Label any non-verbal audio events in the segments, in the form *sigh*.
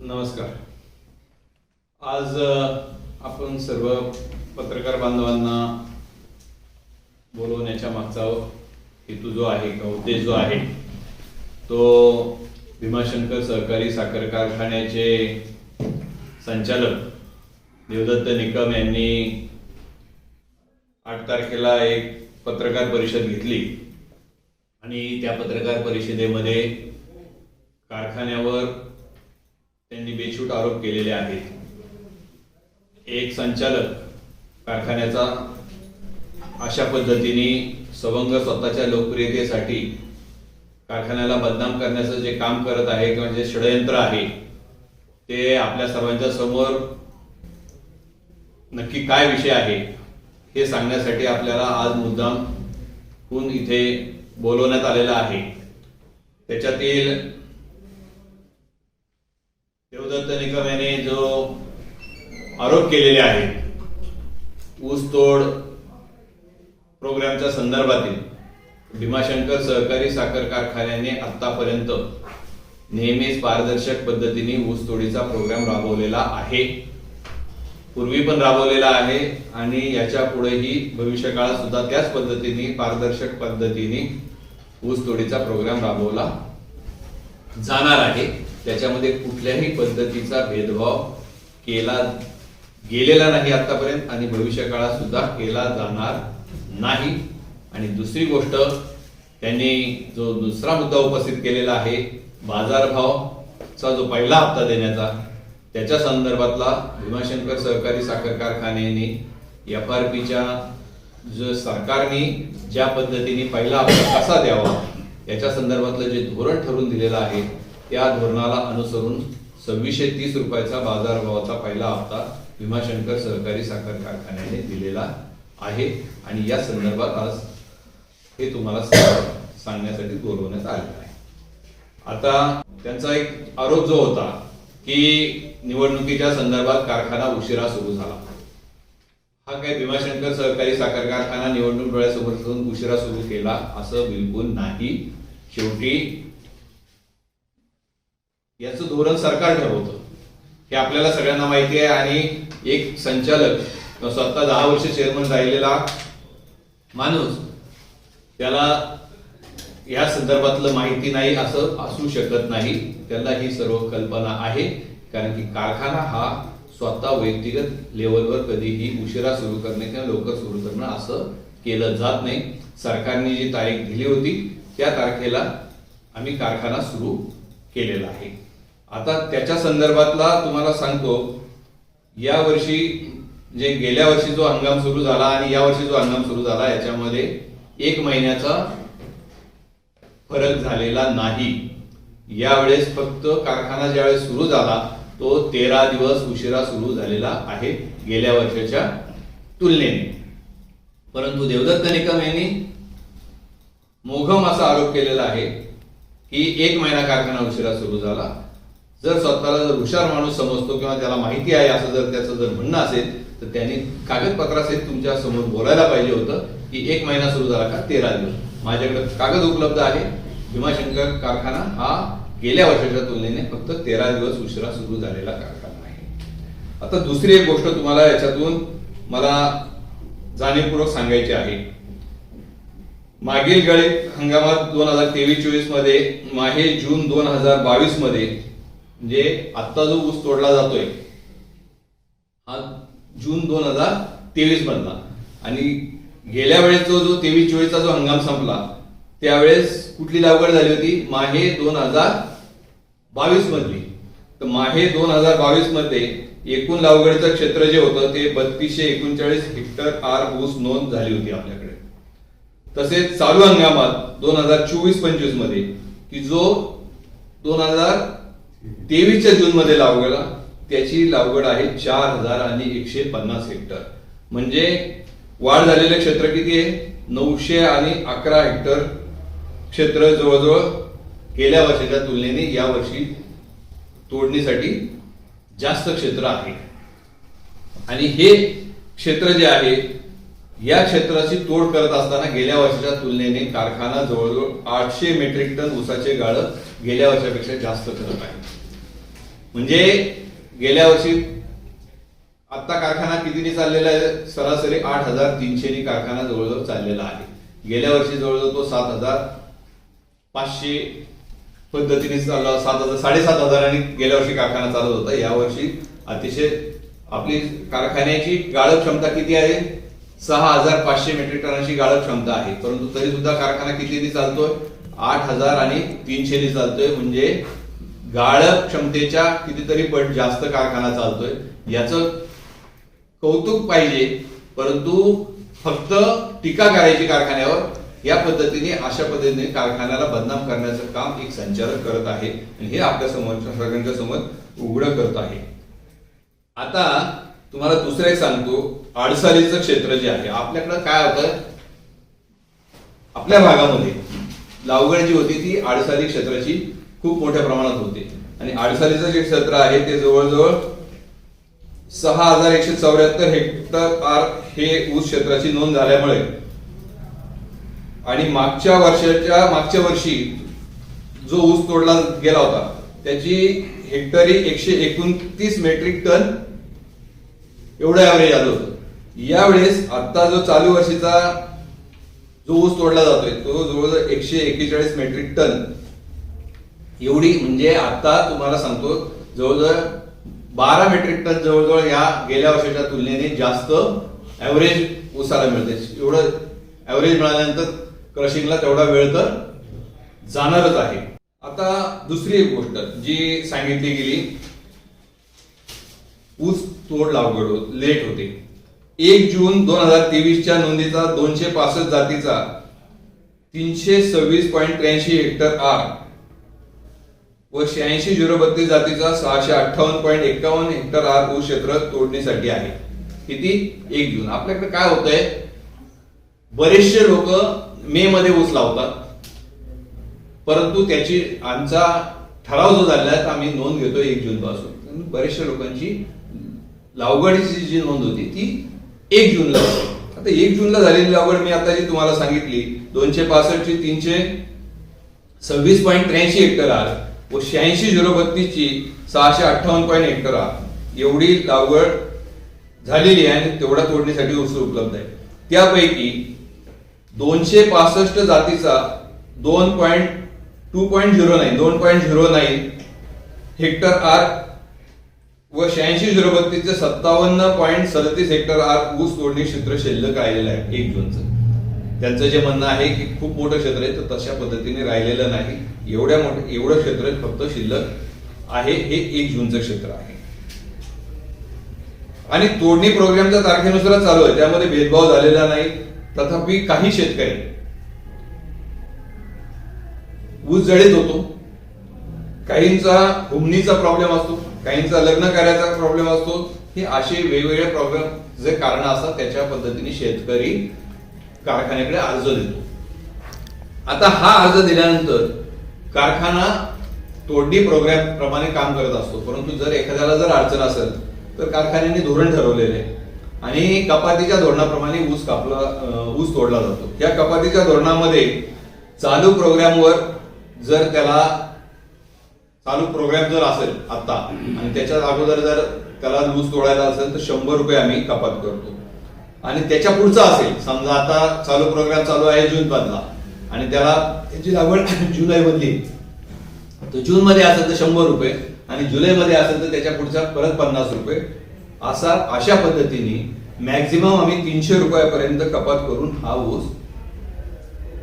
नमस्कार. आज आपण सर्व पत्रकार बांधवांना बोलवण्याच्या मागचा हेतू जो आहे किंवा उद्देश जो आहे तो भीमाशंकर सहकारी साखर कारखान्याचे संचालक देवदत्त निकम यांनी आठ तारखेला एक पत्रकार परिषद घेतली. आणि त्या पत्रकार परिषदेमध्ये कारखान्यावर त्यांनी बेछूट आरोप केलेले आहेत. एक संचालक कारखान्याचा अशा पद्धतीने सवंग स्वतःच्या लोकप्रियतेसाठी कारखान्याला बदनाम करण्याचं जे काम करत आहे किंवा जे षडयंत्र आहे ते आपल्या सर्वांच्या समोर नक्की काय विषय आहे हे सांगण्यासाठी आपल्याला आज मुद्दाम हून इथे बोलवण्यात आलेला आहे. त्याच्यातील देवदत्त निकम याने जो आरोप केलेले आहेत ऊसतोड प्रोग्रामच्या संदर्भातील भीमाशंकर सहकारी साखर कारखान्याने आतापर्यंत नेहमीच पारदर्शक पद्धतीने ऊसतोडीचा प्रोग्राम राबवलेला आहे. पूर्वी पण राबवलेला आहे आणि याच्या पुढेही भविष्य काळात सुद्धा त्याच पद्धतीने पारदर्शक पद्धतीने ऊसतोडीचा प्रोग्राम राबवला जाणार आहे. त्याच्यामध्ये कुठल्याही पद्धतीचा भेदभाव केला गेलेला नाही आतापर्यंत आणि भविष्य काळात सुद्धा केला जाणार नाही. आणि दुसरी गोष्ट त्यांनी जो दुसरा मुद्दा उपस्थित केलेला आहे बाजारभावचा जो पहिला हप्ता देण्याचा त्याच्या संदर्भातला भीमाशंकर सहकारी साखर कारखान्याने एफ आर पीच्या जो सरकारने ज्या पद्धतीने पहिला हप्ता कसा द्यावा याच्या संदर्भातलं जे धोरण ठरवून दिलेलं आहे त्या धोरणाला अनुसरून सव्वीसशे तीस रुपयाचा बाजारभावाचा पहिला हप्ता भीमाशंकर सहकारी साखर कारखान्याने दिलेला आहे. आणि या संदर्भात आज हे तुम्हाला सांगण्यासाठी बोलवण्यात आलेलं आहे. आता त्यांचा एक आरोप जो होता की निवडणुकीच्या संदर्भात कारखाना उशिरा सुरू झाला. हा काही भीमाशंकर सहकारी साखर कारखाना निवडणूक डोळ्यासमोर उशिरा सुरू केला असं बिलकुल नाही. शेवटी याचं धोरण सरकार ठरवतं हे आपल्याला सगळ्यांना माहिती आहे आणि एक संचालक स्वतः दहा वर्ष चेअरमन राहिलेला माणूस त्याला या संदर्भातलं माहिती नाही असं असू शकत नाही. त्याला ही सर्व कल्पना आहे. कारण की कारखाना हा स्वतः व्यक्तिगत लेवलवर कधीही उशिरा सुरू करणे किंवा लवकर सुरू करणं असं केलं जात नाही. सरकारने जी तारीख दिली होती त्या तारखेला आम्ही कारखाना सुरू केलेला आहे. आता त्याच्या संदर्भातला तुम्हाला सांगतो या वर्षी जे गेल्या वर्षी जो हंगाम सुरू झाला आणि या वर्षी जो हंगाम सुरू झाला याच्यामध्ये एक महिन्याचा फरक झालेला नाही. यावेळेस फक्त कारखाना ज्यावेळेस सुरू झाला तो तेरा दिवस उशिरा सुरू झालेला आहे गेल्या वर्षाच्या तुलनेने. परंतु देवदत्त निकम यांनी मोघम असा आरोप केलेला आहे की एक महिना कारखाना उशिरा सुरू झाला जर स्वतःला जर हुशार माणूस समजतो किंवा त्याला माहिती आहे असं जर त्याचं जर म्हणणं असेल तर त्यांनी कागदपत्रासहित तुमच्यासमोर बोलायला पाहिजे होतं की एक महिना सुरू झाला का तेरा दिवस. माझ्याकडे कागद उपलब्ध आहे. भीमाशंकर कारखाना हा गेल्या वर्षाच्या तुलनेने फक्त तेरा दिवस उशिरा सुरू झालेला कारखाना आहे. आता दुसरी एक गोष्ट तुम्हाला याच्यातून मला जाणीवपूर्वक सांगायची आहे. मागील गळीत हंगामात दोन हजार तेवीस चोवीसमध्ये माहे जून दोन हजार बावीसमध्ये म्हणजे आत्ता जो ऊस तोडला जातोय हा जून दोन हजार तेवीस मधला. आणि गेल्या वेळेचा जो जो तेवीस चोवीसचा जो हंगाम संपला त्यावेळेस कुठली लागवड झाली होती? माहे दोन हजार बावीस मधली. तर माहे दोन हजार बावीसमध्ये एकूण लागवडीचं क्षेत्र जे होतं ते बत्तीसशे एकोणचाळीस हेक्टर आर ऊस नोंद झाली होती आपल्याकडे. तसेच चालू हंगामात दोन हजार चोवीस पंचवीसमध्ये की जो दोन हजार तेवीसच्या जून मध्ये लागवडला त्याची लागवड आहे चार हजार आणि एकशे पन्नास हेक्टर. म्हणजे वाढ झालेलं क्षेत्र किती आहे? नऊशे आणि अकरा हेक्टर क्षेत्र जवळजवळ गेल्या वर्षाच्या तुलनेने या वर्षी तोडणीसाठी जास्त क्षेत्र आहे. आणि हे क्षेत्र जे आहे या क्षेत्राची तोड करत असताना गेल्या वर्षाच्या तुलनेने कारखाना जवळजवळ आठशे मेट्रिक टन ऊसाचे गाळं गेल्या वर्षापेक्षा जास्त करत आहे म्हणजे गेल्या वर्षी आता कारखाना कितीने चाललेला आहे? सरासरी आठ हजार तीनशेनी कारखाना जवळजवळ चाललेला आहे. गेल्या वर्षी जवळजवळ तो सात हजार पाचशे पद्धतीने चालला सात हजार साडेसात हजारांनी गेल्या वर्षी कारखाना चालत होता. यावर्षी अतिशय आपली कारखान्याची गाळप क्षमता किती आहे? सहा हजार पाचशे मेट्रिक टनाची गाळप क्षमता आहे. परंतु तरी सुद्धा कारखाना कितीने चालतोय? आठ हजार आणि तीनशेने चालतोय. म्हणजे गाळप क्षमतेच्या कितीतरी पट जास्त कारखाना चालतोय. याचं कौतुक पाहिजे. परंतु फक्त टीका करायची कारखान्यावर. या पद्धतीने अशा पद्धतीने कारखान्याला बदनाम करण्याचं काम एक संचालक करत आहे. आणि हे आपल्यासमोर सगळ्यांच्या समोर उघड करत आहे. आता तुम्हाला दुसरं एक सांगतो. आडसालीचं क्षेत्र जे आहे आपल्याकडं काय होतं? आपल्या भागामध्ये लावगड जी होती ती आडसाली क्षेत्राची खूप मोठ्या प्रमाणात होते. आणि आडसालीचं जे क्षेत्र आहे ते जवळजवळ सहा हजार एकशे चौऱ्याहत्तर हेक्टर आर हे ऊस क्षेत्राची नोंद झाल्यामुळे आणि मागच्या वर्षाच्या मागच्या वर्षी जो ऊस तोडला गेला होता त्याची हेक्टरी एकशे एकोणतीस मेट्रिक टन एवढं ऍव्हरेज आलं होतं. यावेळेस आता जो चालू वर्षीचा जो ऊस तोडला जातोय तो जवळजवळ एकशे एक्केचाळीस मेट्रिक टन. एवढी म्हणजे आता तुम्हाला सांगतो जवळजवळ बारा मेट्रिक टन जवळजवळ या गेल्या वर्षाच्या तुलनेने जास्त ऍव्हरेज ऊसाला मिळते एवढं ऍव्हरेज मिळाल्यानंतर क्रशिंगला तेवढा वेळ तर जाणारच आहे. आता दुसरी एक गोष्ट जी सांगितली गेली ऊस तोड लागवड होत- लेट होते. एक जून दोन हजार तेवीसच्या नोंदीचा दोनशे पासष्ट जातीचा तीनशे सव्वीस पॉईंट त्र्याऐंशी हेक्टर आर व शहाऐंशी झिरो बत्तीस जातीचा सहाशे अठ्ठावन्न पॉईंट एक्कावन्न हेक्टर आर ऊस क्षेत्र तोडणीसाठी आहे. किती? एक जून. आपल्याकडे काय होतंय? बरेचसे लोक मे मध्ये ऊस लावतात. परंतु त्याची आमचा ठराव जो झालेला आहे आम्ही नोंद घेतो एक जून पासून. बरेचशा लोकांची लावगडीची जी नोंद होती ती एक जूनला होती. आता एक जूनला झालेली लावगड मी आता जी तुम्हाला सांगितली दोनशे पासष्टची तीनशे सव्वीस पॉईंट त्र्याऐंशी हेक्टर आर व शहाऐंशी झिरो बत्तीसची सहाशे अठ्ठावन्न पॉईंट हेक्टर आर. एवढी लागवड झालेली आहे आणि तेवढ्या तोडणीसाठी वस्तू उपलब्ध आहे. त्यापैकी दोनशे पासष्ट जातीचा दोन point two point zero nine दोन point zero nine hectare are व शहाऐंशी झिरो बत्तीसचे सत्तावन्न पॉईंट सदतीस हेक्टर आर ऊस तोडणी क्षेत्र शिल्लक राहिलेलं आहे एक जूनचं. त्यांचं जे म्हणणं आहे की खूप मोठं क्षेत्र आहे तर तशा पद्धतीने राहिलेलं नाही. एवढ्या मोठं एवढं क्षेत्र फक्त शिल्लक आहे हे एक जूनचं क्षेत्र आहे. आणि तोडणी प्रोग्रामच्या तारखेनुसार चालू आहे त्यामध्ये भेदभाव झालेला नाही. तथापि काही शेतकरी ऊस जळीत होतो. काहींचा हुमणीचा प्रॉब्लेम असतो. काहींचा लग्न करायचा प्रॉब्लेम असतो हे असे वेगवेगळे प्रॉब्लेम जे कारण असतात त्याच्या पद्धतीने शेतकरी कारखान्याकडे अर्ज देतो. आता हा अर्ज दिल्यानंतर कारखाना तोडणी प्रोग्राम प्रमाणे काम करत असतो परंतु जर एखाद्याला जर अडचण असेल तर कारखान्याने धोरण ठरवलेले आहे आणि कपातीच्या धोरणाप्रमाणे ऊस कापला ऊस तोडला जातो. या कपातीच्या धोरणामध्ये चालू प्रोग्रामवर जर त्याला चालू प्रोग्राम जर असेल आता आणि त्याच्या अगोदर जर त्याला ऊस तोडायला असेल तर शंभर रुपये आम्ही कपात करतो. आणि त्याच्या पुढचा असेल समजा आता चालू प्रोग्राम चालू आहे जून मधला आणि त्याला त्याची लागवड *coughs* जुलै मधली तर जून मध्ये असेल तर शंभर रुपये आणि जुलै मध्ये असेल तर त्याच्या पुढचा परत पन्नास रुपये. असा अशा पद्धतीने मॅक्झिमम आम्ही तीनशे रुपयापर्यंत कपात करून हा ऊस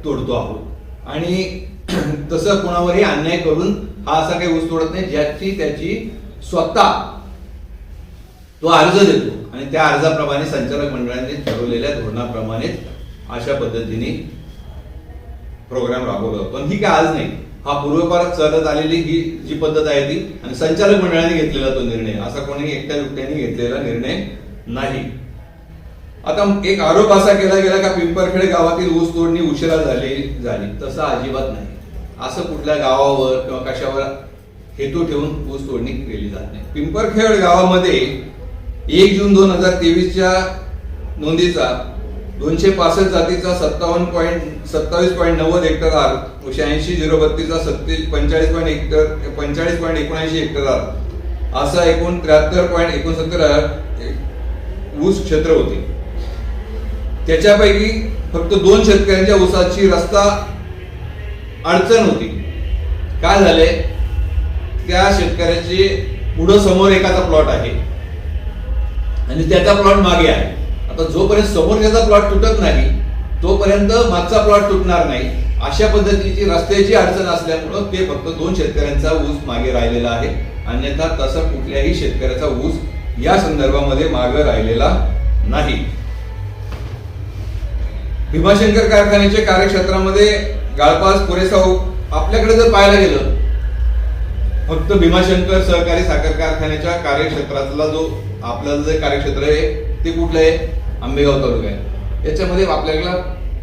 तोडतो आहोत. आणि *clears throat* तसं कोणावरही अन्याय करून हा असा काही ऊस तोडत नाही ज्याची त्याची स्वतः तो अर्ज देतो. आणि त्या अर्जाप्रमाणे संचालक मंडळाने ठरवलेल्या धोरणाप्रमाणेच अशा पद्धतीने प्रोग्राम राबवला जातो आणि ही काय आज नाही. हा पूर्वपार चालत आलेली ही जी पद्धत आहे ती आणि संचालक मंडळाने घेतलेला तो निर्णय. असा कोणी एकट्या दुकट्याने घेतलेला निर्णय नाही. आता एक आरोप असा केला गेला का पिंपरखेड गावातील ऊस तोडणी उशिरा झाली झाली. तसं अजिबात नाही. असं कुठल्या गावावर किंवा कशावर हेतू ठेवून ऊस तोडणी केली जात नाही. पिंपरखेड गावामध्ये एक जून दोन हजार तेवीसच्या नोंदीचा दोनशे पासष्ट जातीचा सत्तावन्न पॉईंट सत्तावीस पॉईंट नव्वद हेक्टर आर व शहाऐंशी झिरो बत्तीसचा सत्तीस पंचेचाळीस पॉईंट हेक्टर पंचेचाळीस पॉईंट एकोणऐंशी हेक्टर आर. असा एकूण त्र्याहत्तर पॉईंट एकोणसत्तर ऊस क्षेत्र होते. त्याच्यापैकी फक्त दोन शेतकऱ्यांच्या ऊसाची रस्ता अडचण होती. काय झाले त्या शेतकऱ्याची पुढं समोर एकाचा प्लॉट आहे. आणि त्याचा प्लॉट मागे आहे. आता जोपर्यंत समोर त्याचा प्लॉट तुटत नाही तोपर्यंत मागचा प्लॉट तुटणार नाही. अशा पद्धतीची रस्त्याची अडचण असल्यामुळं ते फक्त दोन शेतकऱ्यांचा ऊस मागे राहिलेला आहे. अन्यथा तसा कुठल्याही शेतकऱ्याचा ऊस या संदर्भामध्ये मागे राहिलेला नाही. भीमाशंकर कारखान्याच्या कार्यक्षेत्रामध्ये गाळपास पुरेसा हो. आपल्याकडे जर पाहायला गेलं फक्त भीमाशंकर सहकारी साखर कारखान्याच्या कार्यक्षेत्रातला जो आपलं जे कार्यक्षेत्र आहे ते कुठलं आहे? आंबेगाव तालुका आहे. याच्यामध्ये आपल्याला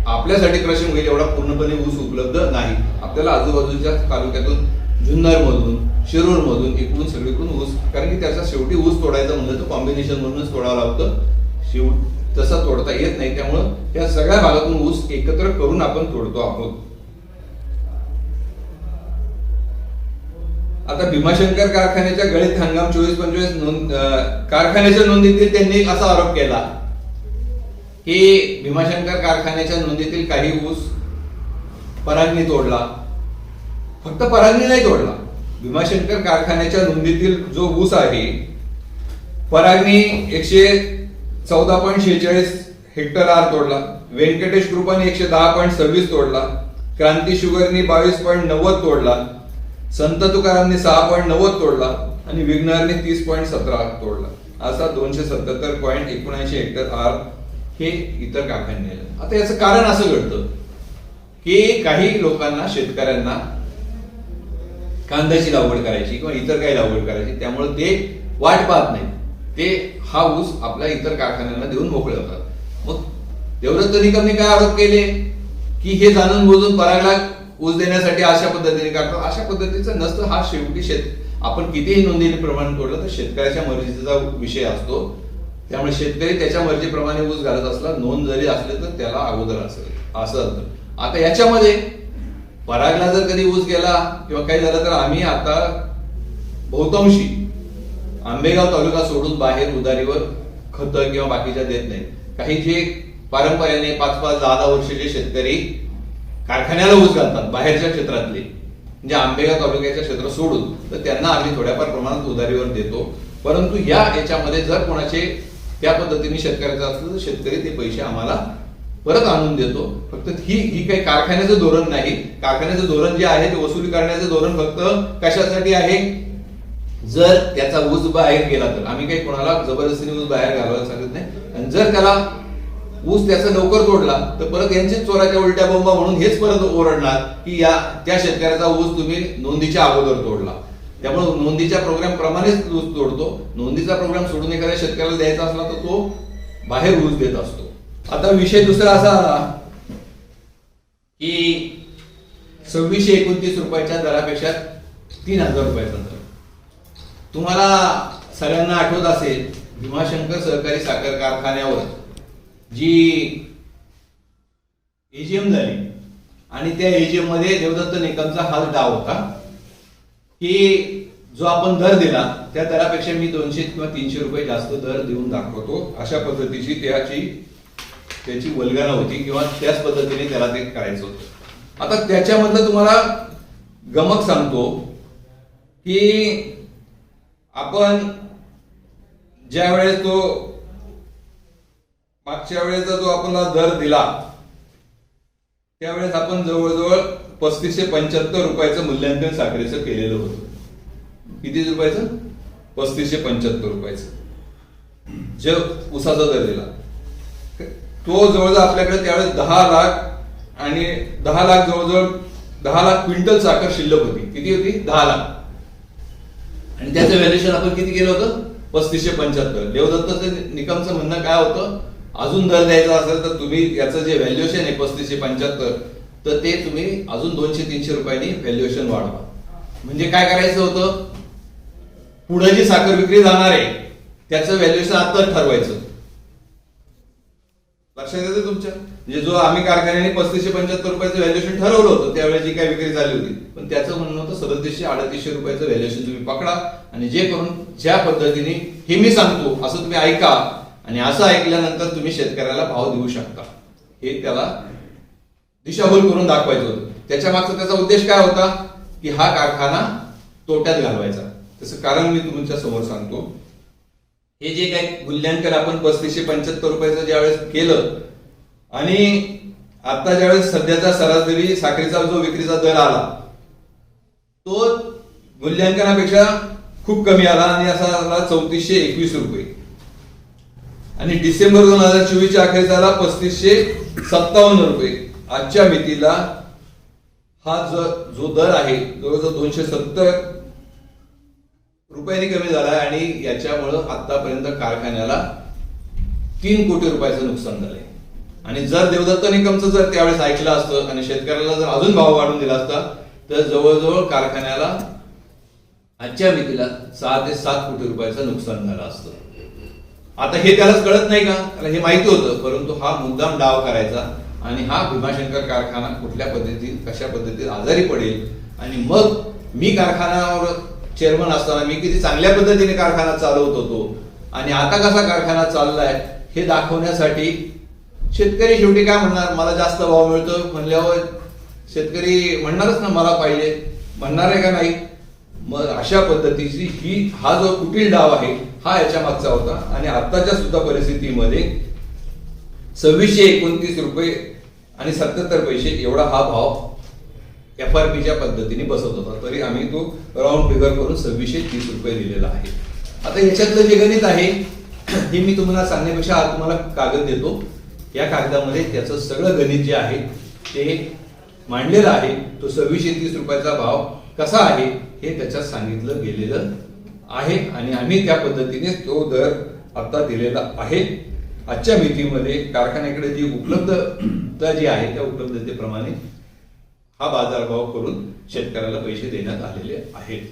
आपल्यासाठी क्रशिंग होईल एवढा पूर्णपणे ऊस उपलब्ध नाही. आपल्याला आजूबाजूच्या तालुक्यातून जुन्नर मधून इकडून सगळीकडून ऊस कारण की त्याचा शेवटी ऊस तोडायचा म्हणलं तर कॉम्बिनेशन म्हणूनच तोडावं लागतं. शेवट तसा तोडता येत नाही त्यामुळं या सगळ्या भागातून ऊस एकत्र करून आपण तोडतो आहोत. आता भीमाशंकर कारखान्याच्या गळीत हंगाम चोवीस पंचवीस नोंद कारखान्याच्या नोंदीतील त्यांनी असा आरोप केला की भीमाशंकर कारखान्याच्या नोंदीतील काही ऊस परांनी तोडला. फक्त परांनी नाही तोडला. भीमाशंकर कारखान्याच्या नोंदीतील जो ऊस आहे परागनी एकशे चौदा पॉईंट शेहेचाळीस हेक्टर आर तोडला. व्यंकटेश ग्रुपाने एकशे दहा पॉईंट सव्वीस तोडला. क्रांती शुगरनी बावीस पॉईंट नव्वद तोडला. संत तुकारामने सहा पॉईंट नव्वद तोडला आणि विग्नरने तीस पॉईंट सतरा तोडला. असा दोनशे सत्याहत्तर पॉईंट एकोणऐंशी हेक्टर आर हे इतर काकांनी आता याचं कारण असं घडतं की काही लोकांना शेतकऱ्यांना कांद्याची लागवड करायची किंवा इतर काही लागवड करायची त्यामुळे ते वाट पाहत नाही ते हा ऊस आपल्या इतर कारखान्यांना देऊन मोकळे होतात. मग देवदत्त निकमने काय आरोप केले? की हे जाणून बोजून परागला ऊस देण्यासाठी अशा पद्धतीने करतात अशा पद्धतीचं नसतं हा शेवटी शेत. आपण कितीही नोंदीने प्रमाण तोडलं तर शेतकऱ्याच्या मर्जीचा विषय असतो. त्यामुळे शेतकरी त्याच्या मर्जीप्रमाणे ऊस घालत असला नोंद जरी असले तर त्याला अगोदर असेल असं असतं. आता याच्यामध्ये परागला जर कधी ऊस गेला किंवा काही झालं तर आम्ही आता बहुतांशी आंबेगाव तालुका सोडून बाहेर उदारीवर खत किंवा बाकीच्या देत नाही. काही जे पारंपर्याने पाच पाच दहा दहा वर्षाचे शेतकरी कारखान्याला ऊस घालतात बाहेरच्या क्षेत्रातले. म्हणजे आंबेगाव तालुक्याच्या क्षेत्र सोडून तर त्यांना आम्ही थोड्याफार प्रमाणात उधारीवर देतो. परंतु या याच्यामध्ये जर कोणाचे त्या पद्धतीने शेतकऱ्याचं असलं तर शेतकरी ते पैसे आम्हाला परत आणून देतो. फक्त ही ही काही कारखान्याचं धोरण नाही. कारखान्याचं धोरण जे आहे ते वसुली करण्याचं धोरण फक्त कशासाठी आहे? जर त्याचा ऊस बाहेर गेला तर. आम्ही काही कोणाला जबरदस्तीने ऊस बाहेर घालवायला सांगत नाही. आणि जर त्याला ऊस त्याचा लवकर तोडला तर परत यांचीच चोराच्या उलट्या बोंबा म्हणून हेच परत ओरडणार की या त्या शेतकऱ्याचा ऊस तुम्ही नोंदीच्या अगोदर तोडला. त्यामुळे नोंदीच्या प्रोग्राम प्रमाणेच ऊस तोडतो. नोंदीचा प्रोग्राम सोडून एखाद्या शेतकऱ्याला द्यायचा असला तर तो बाहेर ऊस देत असतो. आता विषय दुसरा असा आला की सव्वीसशे एकोणतीस रुपयाच्या दरापेक्षा तीन हजार रुपयाचा दर. तुम्हाला सगळ्यांना आठवत असेल भीमाशंकर सहकारी साखर कारखान्यावर जी एजीएम झाली आणि त्या एजीएममध्ये देवदत्त निकमचा हाच डाव होता की जो आपण दर दिला त्या दरापेक्षा मी दोनशे किंवा तीनशे रुपये जास्त दर देऊन दाखवतो. अशा पद्धतीची त्याची त्याची वल्गना होती किंवा त्याच पद्धतीने त्याला ते करायचं होतं. आता त्याच्यामधलं तुम्हाला गमक सांगतो की आपण ज्या वेळेस तो मागच्या वेळेचा जो आपला दर दिला त्यावेळेस आपण जवळजवळ पस्तीसशे पंच्याहत्तर रुपयाचं मूल्यांकन साखरेचं केलेलं होतं. किती रुपयाचं? पस्तीसशे पंच्याहत्तर रुपयाचं. जे उसाचा दर दिला. तो जवळजवळ आपल्याकडे त्यावेळेस दहा लाख आणि दहा लाख जवळजवळ दहा लाख क्विंटल साखर शिल्लक होती. किती होती? दहा लाख. आणि त्याचं व्हॅल्युएशन आपण किती केलं होतं? पस्तीसशे पंच्याहत्तर. देवदत्ताचं निकमचं म्हणणं काय होतं? अजून दर द्यायचा असेल तर तुम्ही याचं जे व्हॅल्युएशन आहे पस्तीसशे पंच्याहत्तर तर ते तुम्ही अजून दोनशे तीनशे रुपयांनी व्हॅल्युएशन वाढवा. म्हणजे काय करायचं होतं? पुढे जी साखर विक्री जाणार आहे त्याचं व्हॅल्युएशन आताच ठरवायचं. लक्षात येतं तुमच्या? म्हणजे जो आम्ही कारखान्याने पस्तीसशे पंच्याहत्तर रुपयाचं व्हॅल्युएशन ठरवलं होतं त्यावेळेस जी काय विक्री झाली होती पण त्याचं म्हणणं होतं सदतीसशे अडतीसशे रुपयाचं व्हॅल्युएशन तुम्ही पकडा आणि जे करून ज्या पद्धतीने हे मी सांगतो असं तुम्ही ऐका. आणि असं ऐकल्यानंतर तुम्ही शेतकऱ्याला भाव देऊ शकता. हे त्याला दिशाभूल करून दाखवायचं होतं. त्याच्या मागचा त्याचा उद्देश काय होता? की हा कारखाना तोट्यात घालवायचा. तसं कारण मी तुमच्यासमोर सांगतो. हे जे काही मूल्यांकन आपण पस्तीसशे पंच्याहत्तर रुपयाचं ज्यावेळेस केलं आणि आता ज्यावेळेस सध्याचा सरासरी साखरेचा जो विक्रीचा दर आला तो मूल्यांकनापेक्षा खूप कमी आला आणि असा आला चौतीसशे एकवीस रुपये. आणि डिसेंबर दोन हजार चोवीसच्या अखेरचा झाला पस्तीसशे सत्तावन्न रुपये. आजच्या मितीला हा जो जो दर आहे जवळजवळ दोनशे सत्तर रुपयांनी कमी झाला आणि याच्यामुळं आतापर्यंत कारखान्याला तीन कोटी रुपयाचं नुकसान झालंय. आणि जर देवदत्त निकमचं जर त्यावेळेस ऐकलं असतं आणि शेतकऱ्याला जर अजून भाव वाढून दिला असता तर जवळजवळ कारखान्याला आजच्या मितीला सहा ते सात कोटी रुपयाचं नुकसान झालं असतं. आता हे त्यालाच कळत नाही का? त्याला हे माहिती होतं परंतु हा मुद्दाम डाव करायचा आणि हा भीमाशंकर कारखाना कुठल्या पद्धतीत कशा पद्धतीत आजारी पडेल? आणि मग मी कारखान्यावर चेअरमन असताना मी किती चांगल्या पद्धतीने कारखाना चालवत होतो. आणि आता कसा कारखाना चाललाय हे दाखवण्यासाठी शेतकरी शेवटी काय म्हणणार? मला जास्त भाव मिळतो म्हणल्यावर शेतकरी म्हणणारच ना मला पाहिजे. म्हणणार आहे का नाही? मग अशा पद्धतीची ही हा जो कुटील डाव आहे हा याच्या मागचा होता. आणि आत्ताच्या सुद्धा परिस्थितीमध्ये सव्वीसशे एकोणतीस रुपये आणि सत्याहत्तर पैसे एवढा हा भाव एफ आर पीच्या पद्धतीने बसत होता. तरी आम्ही तो राऊंड फिगर करून सव्वीसशे तीस रुपये दिलेला आहे. आता ह्याच्यातलं जे गणित आहे हे मी तुम्हाला सांगण्यापेक्षा आज तुम्हाला कागद देतो. या कागदामध्ये त्याचं सगळं गणित जे आहे ते मांडलेलं आहे. तो सव्वीसशे तीस रुपयाचा भाव कसा आहे हे त्याच्यात सांगितलं गेलेलं आहे आणि आम्ही त्या पद्धतीने तो दर आता दिलेला आहे. आजच्या मितीमध्ये कारखान्याकडे जी उपलब्धता जी आहे त्या उपलब्धतेप्रमाणे हा बाजारभाव करून शेतकऱ्याला पैसे देण्यात आलेले आहेत.